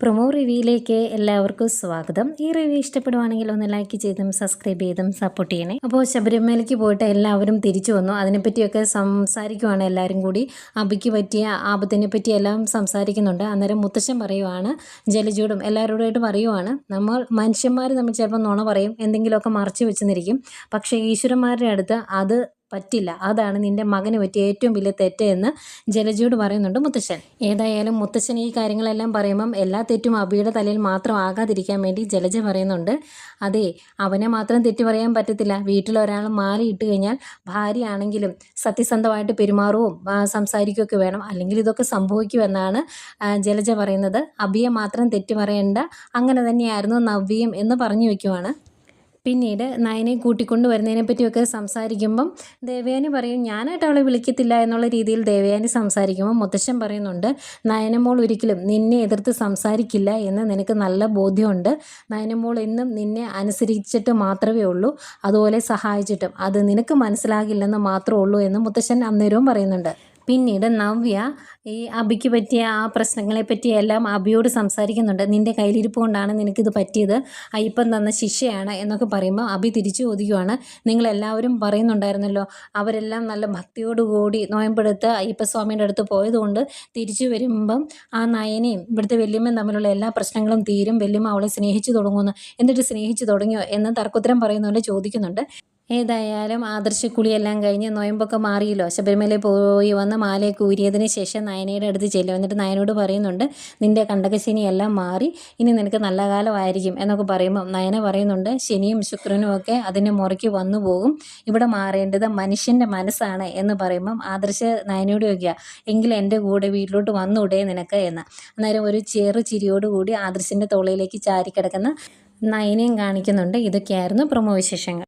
Promo റിവ്യൂയിലേക്ക് എല്ലാവർക്കും സ്വാഗതം. ഈ റിവ്യൂ ഇഷ്ടപ്പെടുവാണെങ്കിൽ ഒന്ന് ലൈക്ക് ചെയ്തും സബ്സ്ക്രൈബ് ചെയ്തും സപ്പോർട്ട് ചെയ്യണേ. അപ്പോൾ ശബരിമലയ്ക്ക് പോയിട്ട് എല്ലാവരും തിരിച്ചു വന്നു. അതിനെപ്പറ്റിയൊക്കെ സംസാരിക്കുവാണ് എല്ലാവരും കൂടി. അബിക്ക് പറ്റിയ ആപത്തിനെ പറ്റി എല്ലാം സംസാരിക്കുന്നുണ്ട്. അന്നേരം മുത്തശ്ശൻ പറയുവാണ് ജലജൂടും എല്ലാവരോടായിട്ട് പറയുവാണ് നമ്മൾ മനുഷ്യന്മാർ നമ്മൾ ചിലപ്പോൾ നുണ പറയും എന്തെങ്കിലുമൊക്കെ മറച്ചു വെച്ചെന്നിരിക്കും പക്ഷേ ഈശ്വരന്മാരുടെ അടുത്ത് അത് പറ്റില്ല. അതാണ് നിന്റെ മകന് പറ്റിയ ഏറ്റവും വലിയ തെറ്റ് എന്ന് ജലജയോട് പറയുന്നുണ്ട് മുത്തശ്ശൻ. ഏതായാലും മുത്തശ്ശൻ ഈ കാര്യങ്ങളെല്ലാം പറയുമ്പം എല്ലാ തെറ്റും അബിയുടെ തലയിൽ മാത്രം ആകാതിരിക്കാൻ വേണ്ടി ജലജ പറയുന്നുണ്ട്. അതെ അവനെ മാത്രം തെറ്റ് പറയാൻ പറ്റത്തില്ല. വീട്ടിൽ ഒരാൾ ഇട്ട് കഴിഞ്ഞാൽ ഭാര്യയാണെങ്കിലും സത്യസന്ധമായിട്ട് പെരുമാറുകയും സംസാരിക്കുകയൊക്കെ വേണം. അല്ലെങ്കിൽ ഇതൊക്കെ സംഭവിക്കുമെന്നാണ് ജലജ പറയുന്നത്. അബിയെ മാത്രം തെറ്റ് പറയേണ്ട. അങ്ങനെ തന്നെയായിരുന്നു നവ്യയും എന്ന് പറഞ്ഞു വയ്ക്കുവാണ്. പിന്നീട് നയനെ കൂട്ടിക്കൊണ്ട് വരുന്നതിനെ പറ്റിയൊക്കെ സംസാരിക്കുമ്പം ദേവയാനി പറയും ഞാനായിട്ട് അവളെ വിളിക്കത്തില്ല എന്നുള്ള രീതിയിൽ ദേവയാനി സംസാരിക്കുമ്പോൾ മുത്തശ്ശൻ പറയുന്നുണ്ട് നയനമോൾ ഒരിക്കലും നിന്നെ എതിർത്ത് സംസാരിക്കില്ല എന്ന് നിനക്ക് നല്ല ബോധ്യമുണ്ട്. നയനമോൾ എന്നും നിന്നെ അനുസരിച്ചിട്ട് മാത്രമേ ഉള്ളൂ അതുപോലെ സഹായിച്ചിട്ടും. അത് നിനക്ക് മനസ്സിലാകില്ലെന്ന് മാത്രമേ ഉള്ളൂ എന്ന് മുത്തശ്ശൻ അന്നേരവും പറയുന്നുണ്ട്. പിന്നീട് നവ്യ ഈ അബിക്ക് പറ്റിയ ആ പ്രശ്നങ്ങളെ പറ്റിയെല്ലാം അബിയോട് സംസാരിക്കുന്നുണ്ട്. നിന്റെ കയ്യിലിരിപ്പ് കൊണ്ടാണ് നിനക്കിത് പറ്റിയത്. അയ്യപ്പൻ തന്ന ശിഷ്യയാണ് എന്നൊക്കെ പറയുമ്പോൾ അബി തിരിച്ചു ചോദിക്കുവാണ്. നിങ്ങളെല്ലാവരും പറയുന്നുണ്ടായിരുന്നല്ലോ അവരെല്ലാം നല്ല ഭക്തിയോടുകൂടി നോയമ്പെടുത്ത് അയ്യപ്പസ്വാമിയുടെ അടുത്ത് പോയതുകൊണ്ട് തിരിച്ചു വരുമ്പം ആ നയനെയും ഇവിടുത്തെ വല്യമ്മയും തമ്മിലുള്ള എല്ലാ പ്രശ്നങ്ങളും തീരും. വല്യമ്മ അവളെ സ്നേഹിച്ചു തുടങ്ങുന്നു. എന്നിട്ട് സ്നേഹിച്ചു തുടങ്ങിയോ? എന്ന് തർക്കുത്തരം പറയുന്നവരെ ചോദിക്കുന്നുണ്ട്. ഏതായാലും ആദർശക്കുളിയെല്ലാം കഴിഞ്ഞ് നോയമ്പൊക്കെ മാറിയല്ലോ. ശബരിമല പോയി വന്ന് മാലയൊക്കെ ഊരിയതിന് ശേഷം നയനയുടെ അടുത്ത് ചെല്ലും. എന്നിട്ട് നയനോട് പറയുന്നുണ്ട് നിന്റെ കണ്ടകശനിയെല്ലാം മാറി ഇനി നിനക്ക് നല്ല കാലമായിരിക്കും എന്നൊക്കെ പറയുമ്പോൾ നയന പറയുന്നുണ്ട് ശനിയും ശുക്രനും ഒക്കെ അതിന്റെ മുറയ്ക്ക് വന്നു പോകും. ഇവിടെ മാറേണ്ടത് മനുഷ്യന്റെ മനസ്സാണ് എന്ന് പറയുമ്പം ആദർശ നയനോട് ചോദിക്കുക എങ്കിലും എന്റെ കൂടെ വീട്ടിലോട്ട് വന്നുകൂടെ നിനക്ക്? എന്ന്. അന്നേരം ഒരു ചെറു ചിരിയോടുകൂടി ആദർശിന്റെ തോളയിലേക്ക് ചാരിക്കിടക്കുന്ന നയനയും കാണിക്കുന്നുണ്ട്. ഇതൊക്കെയായിരുന്നു പ്രമോ വിശേഷങ്ങൾ.